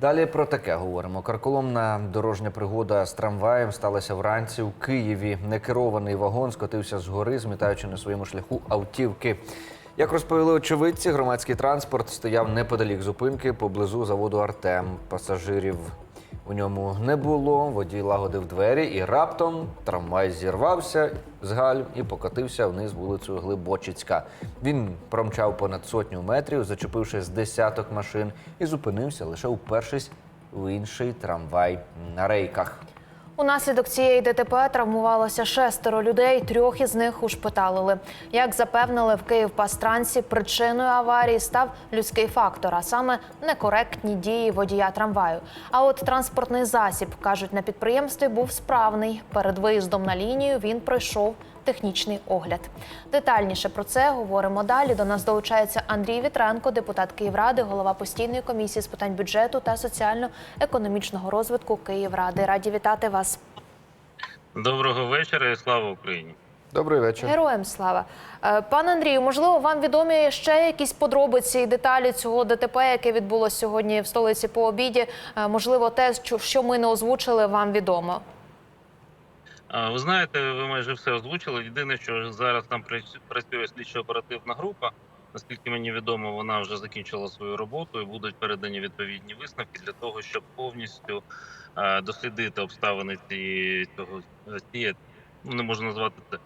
Далі про таке говоримо. Карколомна дорожня пригода з трамваєм сталася вранці у Києві. Некерований вагон скотився з гори, змітаючи на своєму шляху автівки. Як розповіли очевидці, громадський транспорт стояв неподалік зупинки поблизу заводу Артем. Пасажирів у ньому не було. Водій лагодив двері, і раптом трамвай зірвався з галь і покотився вниз вулицею Глибочицька. Він промчав понад сотню метрів, зачепивши з десяток машин, і зупинився лише упершись в інший трамвай на рейках. Унаслідок цієї ДТП травмувалося шестеро людей, трьох із них ушпиталили. Як запевнили в Київпастрансі, причиною аварії став людський фактор, а саме некоректні дії водія трамваю. А от транспортний засіб, кажуть, на підприємстві був справний. Перед виїздом на лінію він пройшов технічний огляд. Детальніше про це говоримо далі. До нас долучається Андрій Вітренко, депутат Київради, голова постійної комісії з питань бюджету та соціально-економічного розвитку Київради. Раді вітати вас. Доброго вечора і слава Україні. Добрий вечір. Героям слава. Е, Пане Андрію, можливо, вам відомі ще якісь подробиці і деталі цього ДТП, яке відбулося сьогодні в столиці по обіді. Е, Можливо, те, що- що ми не озвучили, вам відомо. Ви знаєте, ви майже все озвучили. Єдине, що зараз там працю- працює слідчо-оперативна група. Наскільки мені відомо, вона вже закінчила свою роботу і будуть передані відповідні висновки для того, щоб повністю дослідити обставини цієї цього цієї, ну не можу назвати це.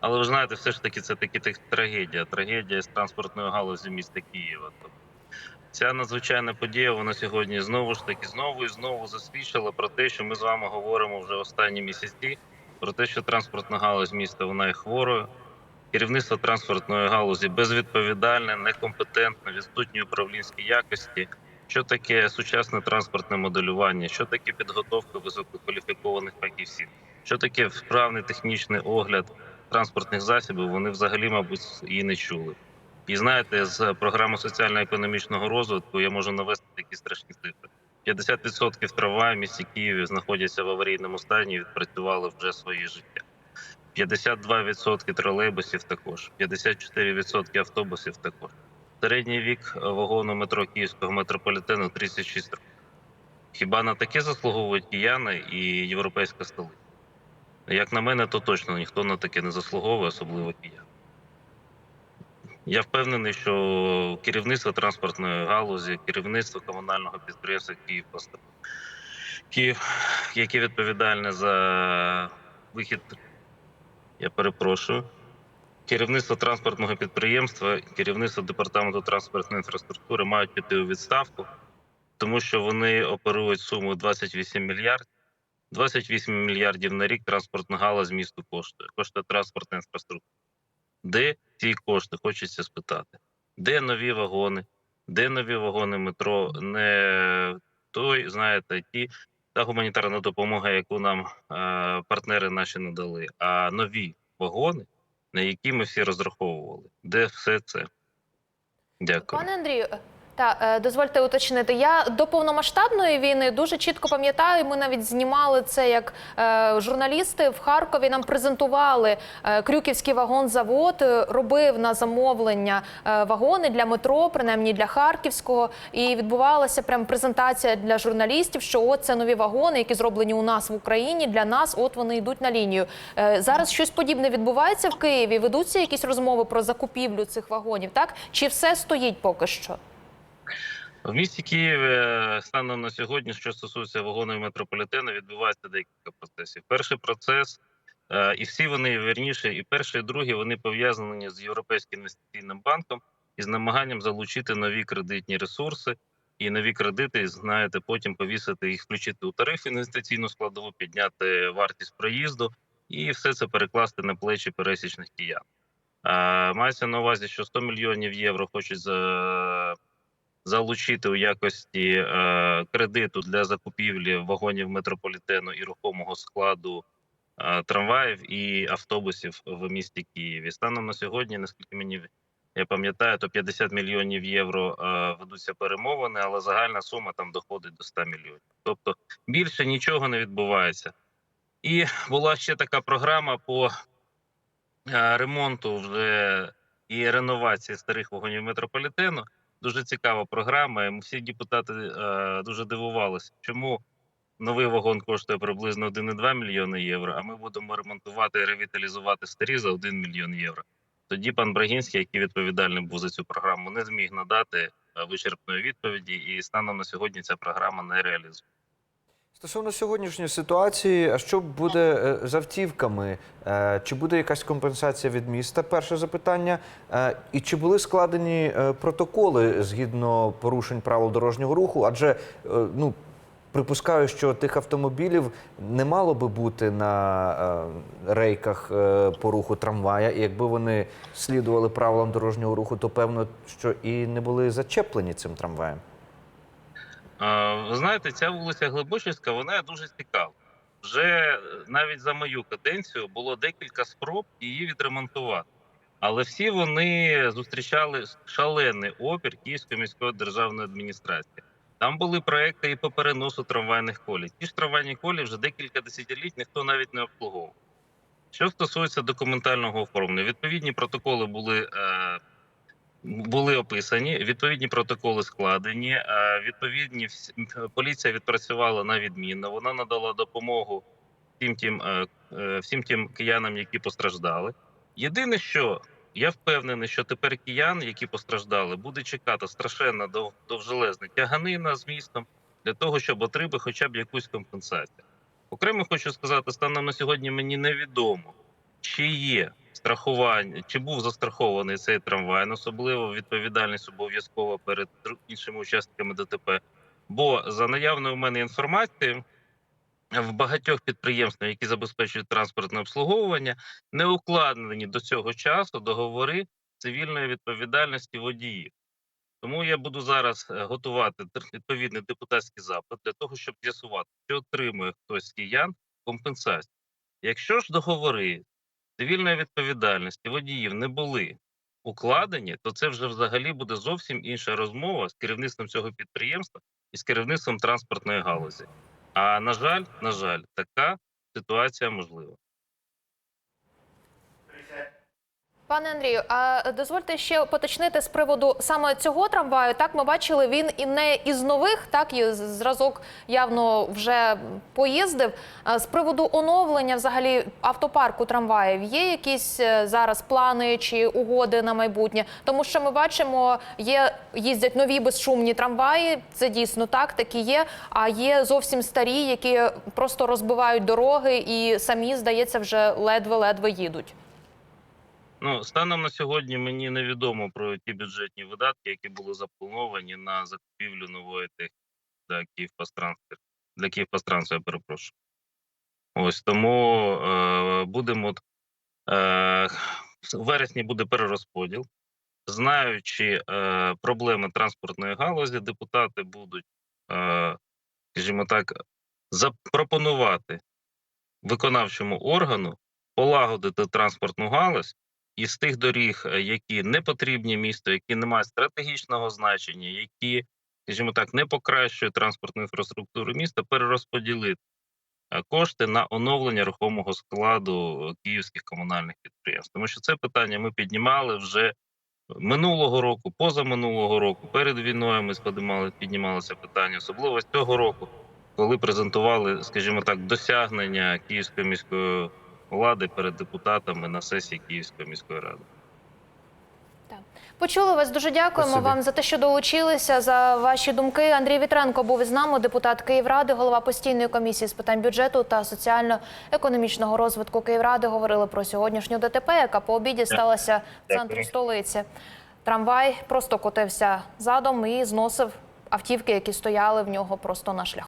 Але ви знаєте, все ж таки це таки так- трагедія. Трагедія з транспортної галузі міста Києва. Тобто Ця надзвичайна подія вона сьогодні знову ж таки знову і знову засвідчила про те, що ми з вами говоримо вже останні місяці, про те, що транспортна галузь міста вона є хворою. Керівництво транспортної галузі безвідповідальне, некомпетентне, відсутні управлінські якості. Що таке сучасне транспортне моделювання? Що таке підготовка висококваліфікованих фахівців? Що таке вправний технічний огляд транспортних засобів? Вони взагалі, мабуть, і не чули. І знаєте, з програми соціально-економічного розвитку я можу навести такі страшні цифри. 50% трамваїв в місті Києві знаходяться в аварійному стані і відпрацювали вже своє життя. 52% тролейбусів також, 54% автобусів також. Середній вік вагону метро Київського метрополітену 36 років. Хіба на таке заслуговують кияни і європейська столиця? Як на мене, то точно ніхто на таке не заслуговує, особливо кияни. Я впевнений, що керівництво транспортної галузі, керівництво комунального підприємства «Київпостап», Київ, яке відповідальне за вихід, я перепрошую, керівництво транспортного підприємства, керівництво департаменту транспортної інфраструктури мають піти у відставку, тому що вони оперують суму 28 мільярдів. 28 мільярдів на рік транспортна галузь місту коштує. Коштує транспортна інфраструктура. Де ці кошти? Хочеться спитати. Де нові вагони? Де нові вагони метро? Не той, знаєте, ті та гуманітарна допомога, яку нам е, партнери наші надали, а нові вагони, на які ми всі розраховували. Де все це? Дякую. Пане Андрію, та е, дозвольте уточнити. Я до повномасштабної війни дуже чітко пам'ятаю. Ми навіть знімали це як е, журналісти в Харкові. Нам презентували е, Крюківський вагонзавод, робив на замовлення вагони для метро, принаймні для Харківського. І відбувалася прям презентація для журналістів, що от це нові вагони, які зроблені у нас в Україні. Для нас от вони йдуть на лінію. Зараз щось подібне відбувається в Києві. Ведуться якісь розмови про закупівлю цих вагонів, так чи все стоїть поки що? В місті Києві е, станом на сьогодні, що стосується вагонів метрополітену, відбувається декілька процесів. Перший процес, е, і всі вони вірніше, і перший, і другий вони пов'язані з Європейським інвестиційним банком і з намаганням залучити нові кредитні ресурси і нові кредити, знаєте, потім повісити їх, включити у тариф інвестиційну складову, підняти вартість проїзду і все це перекласти на плечі пересічних киян. Е, Мається на увазі, що 100 мільйонів євро хочуть за залучити у якості е, кредиту для закупівлі вагонів метрополітену і рухомого складу е, трамваїв і автобусів в місті Києві. Станом на сьогодні, наскільки мені я пам'ятаю, то 50 мільйонів євро е, ведуться перемовини, але загальна сума там доходить до 100 мільйонів. Тобто більше нічого не відбувається. І була ще така програма по е, ремонту вже і реновації старих вагонів метрополітену. Дуже цікава програма. і Всі депутати е, дуже дивувалися, чому новий вагон коштує приблизно 1,2 мільйони євро, а ми будемо ремонтувати і ревіталізувати старі за 1 мільйон євро. Тоді пан Брагінський, який відповідальний був за цю програму, не зміг надати е, вичерпної відповіді, і станом на сьогодні ця програма не реалізується. Стосовно сьогоднішньої ситуації, а що буде е, з автівками? Е, Чи буде якась компенсація від міста? Перше запитання. Е, І чи були складені протоколи згідно порушень правил дорожнього руху? Адже ну. Припускаю, що тих автомобілів не мало би бути на рейках по руху трамвая, і якби вони слідували правилам дорожнього руху, то певно, що і не були зачеплені цим трамваєм. Ви знаєте, ця вулиця Глибочівська, вона дуже цікава. Вже е, навіть за мою каденцію було декілька спроб її відремонтувати. Але всі вони зустрічали шалений опір Київської міської державної адміністрації. Там були проекти і по переносу трамвайних колій. Ті ж трамвайні колії вже декілька десятиліть ніхто навіть не обслуговував. Що стосується документального оформлення, відповідні протоколи були е, були описані, відповідні протоколи складені. е, Відповідні поліція відпрацювала на відмінно. Вона надала допомогу всім тим, е, е, всім тим киянам, які постраждали. Єдине, що я впевнений, що тепер киян, які постраждали, буде чекати страшенна дов- довжелезна тяганина з містом для того, щоб отримати хоча б якусь компенсацію. Окремо хочу сказати, станом на сьогодні мені невідомо, чи є страхування, чи був застрахований цей трамвай, особливо відповідальність обов'язкова перед іншими учасниками ДТП. Бо за наявною у мене інформацією, в багатьох підприємствах, які забезпечують транспортне обслуговування, не укладені до цього часу договори цивільної відповідальності водіїв. Тому я буду зараз е, готувати відповідний депутатський запит для того, щоб з'ясувати, чи отримує хтось з киян компенсацію. Якщо ж договори цивільної відповідальності водіїв не були укладені, то це вже взагалі буде зовсім інша розмова з керівництвом цього підприємства і з керівництвом транспортної галузі. А на жаль, на жаль, така ситуація можлива. Пане Андрію, а дозвольте ще поточнити з приводу саме цього трамваю. Так, ми бачили, він і не із нових, так і зразок явно вже поїздив. З приводу оновлення взагалі автопарку трамваїв є якісь е, зараз плани чи угоди на майбутнє? Тому що ми бачимо, є їздять нові безшумні трамваї. Це дійсно так, такі є. А є зовсім старі, які просто розбивають дороги і самі, здається, вже ледве-ледве їдуть. Ну, станом на сьогодні мені невідомо про ті бюджетні видатки, які були заплановані на закупівлю нової техніки для Київпастранспорту. Для Київпастрансу, я перепрошую. Ось тому е, будемо е, в вересні буде перерозподіл. Знаючи е, проблеми транспортної галузі, депутати будуть, е, скажімо так, запропонувати виконавчому органу полагодити транспортну галузь і з тих доріг, е, які не потрібні місту, які не мають стратегічного значення, які, скажімо так, не покращують транспортну інфраструктуру міста, перерозподілити е, кошти на оновлення рухомого складу е, київських комунальних підприємств. Тому що це питання ми піднімали вже минулого року, позаминулого року, перед війною ми піднімали це питання, особливо з цього року, коли презентували, скажімо так, досягнення Київської міської влади перед депутатами на сесії Київської міської ради. Почули вас. Дуже дякуємо Спасибі. вам за те, що долучилися за ваші думки. Андрій Вітренко був із нами, депутат Київради, голова постійної комісії з питань бюджету та соціально-економічного розвитку Київради. Говорили про сьогоднішню ДТП, яка по обіді сталася в центрі столиці. Трамвай просто котився задом і зносив автівки, які стояли в нього просто на шляху.